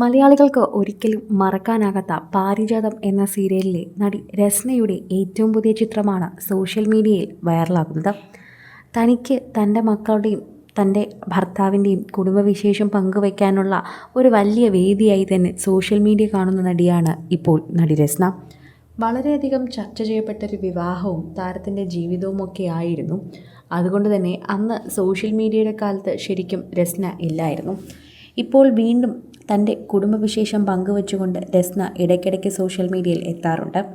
മലയാളികൾക്ക് ഒരിക്കലും മറക്കാനാകാത്ത പാരിജാതം എന്ന സീരിയലിലെ നടി രസ്നയുടെ ഏറ്റവും പുതിയ ചിത്രമാണ് സോഷ്യൽ മീഡിയയിൽ വൈറലാകുന്നത്. തനിക്ക് തന്റെ മക്കളുടെയും തന്റെ ഭർത്താവിന്റെയും കുടുംബവിശേഷം പങ്കുവയ്ക്കാനുള്ള ഒരു വലിയ വേദിയായി തന്നെ സോഷ്യൽ മീഡിയ കാണുന്ന നടിയാണ് ഇപ്പോൾ നടി രസ്ന. വളരെയധികം ചർച്ച ചെയ്യപ്പെട്ടൊരു വിവാഹവും താരത്തിന്റെ ജീവിതവും ഒക്കെ ആയിരുന്നു. അതുകൊണ്ട് തന്നെ അന്ന് സോഷ്യൽ മീഡിയയുടെ കാലത്ത് ശരിക്കും രസ്ന ഇല്ലായിരുന്നു. ഇപ്പോൾ വീണ്ടും തന്റെ കുടുംബവിശേഷം പങ്കുവച്ചുകൊണ്ട് രസ്ന ഇടയ്ക്കിടയ്ക്ക് സോഷ്യൽ മീഡിയയിൽ എത്താറുണ്ട്.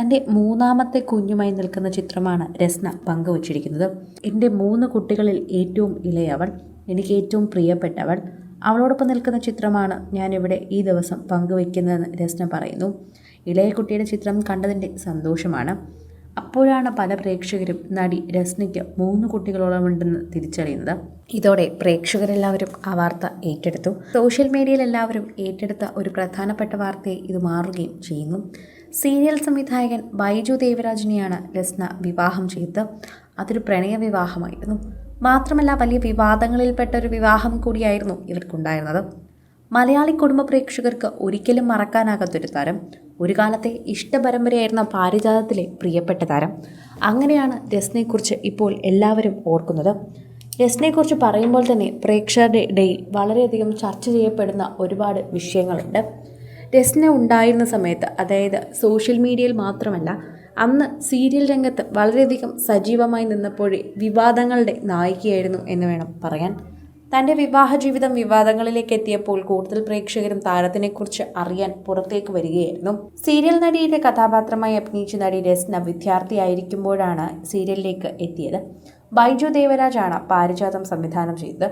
തന്റെ മൂന്നാമത്തെ കുഞ്ഞുമായി നിൽക്കുന്ന ചിത്രമാണ് രസ്ന പങ്കുവച്ചിരിക്കുന്നത്. എന്റെ മൂന്ന് കുട്ടികളിൽ ഏറ്റവും ഇളയവൾ എനിക്ക് ഏറ്റവും പ്രിയപ്പെട്ടവൾ. അവളോടൊപ്പം നിൽക്കുന്ന ചിത്രമാണ് ഞാനിവിടെ ഈ ദിവസം പങ്കുവയ്ക്കുന്നതെന്ന് രസ്ന പറയുന്നു. ഇളയ കുട്ടിയുടെ ചിത്രം കണ്ടതിന്റെ സന്തോഷമാണ്. അപ്പോഴാണ് പല പ്രേക്ഷകരും നടി രസ്നയ്ക്ക് മൂന്ന് കുട്ടികളോളം ഉണ്ടെന്ന് തിരിച്ചറിയുന്നത്. ഇതോടെ പ്രേക്ഷകരെല്ലാവരും ആ വാർത്ത ഏറ്റെടുത്തു. സോഷ്യൽ മീഡിയയിൽ എല്ലാവരും ഏറ്റെടുത്ത ഒരു പ്രധാനപ്പെട്ട വാർത്തയെ ഇത് മാറുകയും ചെയ്യുന്നു. സീരിയൽ സംവിധായകൻ ബൈജു ദേവരാജിനെയാണ് രസ്ന വിവാഹം ചെയ്തത്. അതൊരു പ്രണയ വിവാഹമായിരുന്നു. മാത്രമല്ല വലിയ വിവാദങ്ങളിൽപ്പെട്ട ഒരു വിവാഹം കൂടിയായിരുന്നു ഇവർക്കുണ്ടായിരുന്നത്. മലയാളി കുടുംബ പ്രേക്ഷകർക്ക് ഒരിക്കലും മറക്കാനാകാത്തൊരു താരം. ഒരു കാലത്തെ ഇഷ്ടപരമ്പരയായിരുന്ന പാരിജാതത്തിലെ പ്രിയപ്പെട്ട താരം. അങ്ങനെയാണ് രസ്നയെക്കുറിച്ച് ഇപ്പോൾ എല്ലാവരും ഓർക്കുന്നത്. രസ്നയെക്കുറിച്ച് പറയുമ്പോൾ തന്നെ പ്രേക്ഷകരുടെ ഇടയിൽ വളരെയധികം ചർച്ച ചെയ്യപ്പെടുന്ന ഒരുപാട് വിഷയങ്ങളുണ്ട്. രസ്ന ഉണ്ടായിരുന്ന സമയത്ത് അതായത് സോഷ്യൽ മീഡിയയിൽ മാത്രമല്ല അന്ന് സീരിയൽ രംഗത്ത് വളരെയധികം സജീവമായി നിന്നപ്പോഴേ വിവാദങ്ങളുടെ നായികയായിരുന്നു എന്ന് വേണം പറയാൻ. തന്റെ വിവാഹ ജീവിതം വിവാദങ്ങളിലേക്ക് എത്തിയപ്പോൾ കൂടുതൽ പ്രേക്ഷകരും താരത്തിനെക്കുറിച്ച് അറിയാൻ പുറത്തേക്ക് വരികയായിരുന്നു. സീരിയൽ നടിയുടെ കഥാപാത്രമായി അഭിനയിച്ച നടി രസ്ന വിദ്യാർത്ഥിയായിരിക്കുമ്പോഴാണ് സീരിയലിലേക്ക് എത്തിയത്. ബൈജു ദേവരാജാണ് പാരിജാതം സംവിധാനം ചെയ്തത്.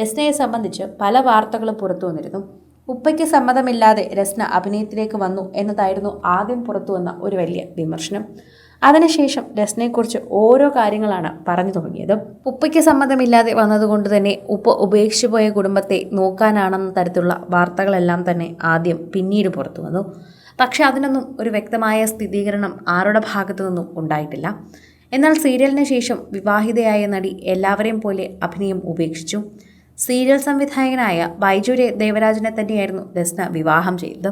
രസ്നയെ സംബന്ധിച്ച് പല വാർത്തകളും പുറത്തു വന്നിരുന്നു. ഉപ്പയ്ക്ക് സമ്മതമില്ലാതെ രസ്ന അഭിനയത്തിലേക്ക് വന്നു എന്നതായിരുന്നു ആദ്യം പുറത്തുവന്ന ഒരു വലിയ വിമർശനം. അതിനുശേഷം രസ്നയെക്കുറിച്ച് ഓരോ കാര്യങ്ങളാണ് പറഞ്ഞു തുടങ്ങിയത്. ഉപ്പയ്ക്ക് സമ്മതമില്ലാതെ വന്നതുകൊണ്ട് തന്നെ ഉപ്പ ഉപേക്ഷിച്ചു പോയ കുടുംബത്തെ നോക്കാനാണെന്ന തരത്തിലുള്ള വാർത്തകളെല്ലാം തന്നെ ആദ്യം പിന്നീട് പുറത്തു വന്നു. പക്ഷെ അതിനൊന്നും ഒരു വ്യക്തമായ സ്ഥിരീകരണം ആരുടെ ഭാഗത്തു നിന്നും ഉണ്ടായിട്ടില്ല. എന്നാൽ സീരിയലിന് ശേഷം വിവാഹിതയായ നടി എല്ലാവരെയും പോലെ അഭിനയം ഉപേക്ഷിച്ചു. സീരിയൽ സംവിധായകനായ ബൈജുരെ ദേവരാജനെ തന്നെയായിരുന്നു രസ്ന വിവാഹം ചെയ്തത്.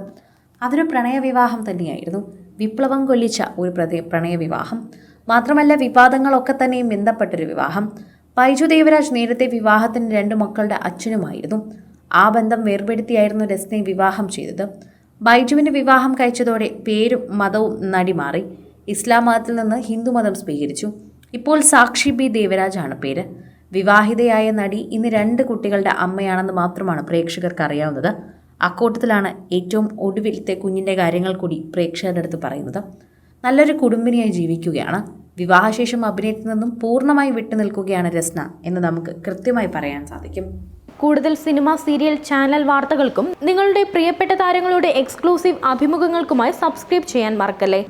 അതൊരു പ്രണയവിവാഹം തന്നെയായിരുന്നു. വിപ്ലവം കൊല്ലിച്ച ഒരു പ്രതി പ്രണയവിവാഹം. മാത്രമല്ല വിവാദങ്ങളൊക്കെ തന്നെയും ബന്ധപ്പെട്ടൊരു വിവാഹം. ബൈജു ദേവരാജ് നേരത്തെ വിവാഹത്തിന് രണ്ട് മക്കളുടെ അച്ഛനുമായിരുന്നു. ആ ബന്ധം വേർപെടുത്തിയായിരുന്നു രസ്നയെ വിവാഹം ചെയ്തത്. ബൈജുവിന് വിവാഹം കഴിച്ചതോടെ പേരും മതവും നടി മാറി ഇസ്ലാം മതത്തിൽ നിന്ന് ഹിന്ദു മതം സ്വീകരിച്ചു. ഇപ്പോൾ സാക്ഷി ബി ദേവരാജാണ് പേര്. വിവാഹിതയായ നടി ഇന്ന് രണ്ട് കുട്ടികളുടെ അമ്മയാണെന്ന് മാത്രമാണ് പ്രേക്ഷകർക്ക് അറിയാവുന്നത്. അക്കൂട്ടത്തിലാണ് ഏറ്റവും ഒടുവിലത്തെ കുഞ്ഞിന്റെ കാര്യങ്ങൾ കൂടി പ്രേക്ഷകരുടെ അടുത്ത് പറയുന്നത്. നല്ലൊരു കുടുംബിനിയായി ജീവിക്കുകയാണ്. വിവാഹശേഷം അഭിനയത്തിൽ നിന്നും പൂർണമായി വിട്ടുനിൽക്കുകയാണ് രസ്ന എന്ന് നമുക്ക് കൃത്യമായി പറയാൻ സാധിക്കും. കൂടുതൽ സിനിമ സീരിയൽ ചാനൽ വാർത്തകൾക്കും നിങ്ങളുടെ പ്രിയപ്പെട്ട താരങ്ങളുടെ എക്സ്ക്ലൂസീവ് അഭിമുഖങ്ങൾക്കുമായി സബ്സ്ക്രൈബ് ചെയ്യാൻ മറക്കല്ലേ?